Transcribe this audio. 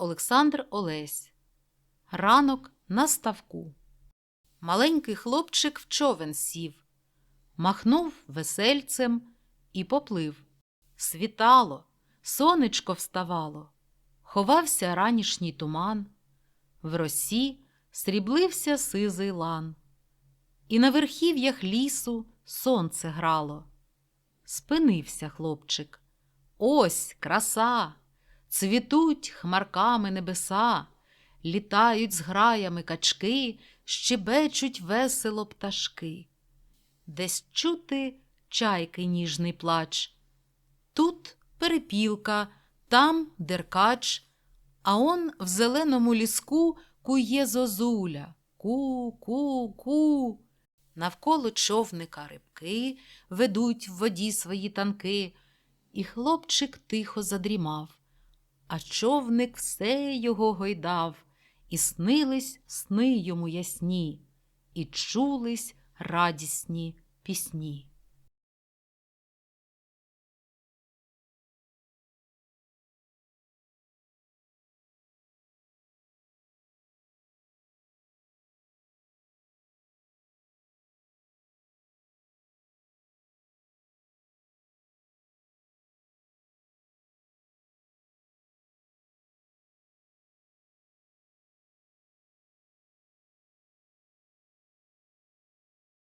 Олександр Олесь. Ранок на ставку. Маленький хлопчик в човен сів, махнув весельцем і поплив. Світало, сонечко вставало, ховався ранішній туман, в росі сріблився сизий лан, і на верхів'ях лісу сонце грало. Спинився хлопчик. Ось краса! Цвітуть хмарками небеса, літають з граями качки, щебечуть весело пташки. Десь чути чайки ніжний плач. Тут перепілка, там деркач, а он в зеленому ліску кує зозуля. Ку-ку-ку. Навколо човника рибки ведуть в воді свої танки, і хлопчик тихо задрімав, а човник все його гойдав, і снились сни йому ясні, і чулись радісні пісні.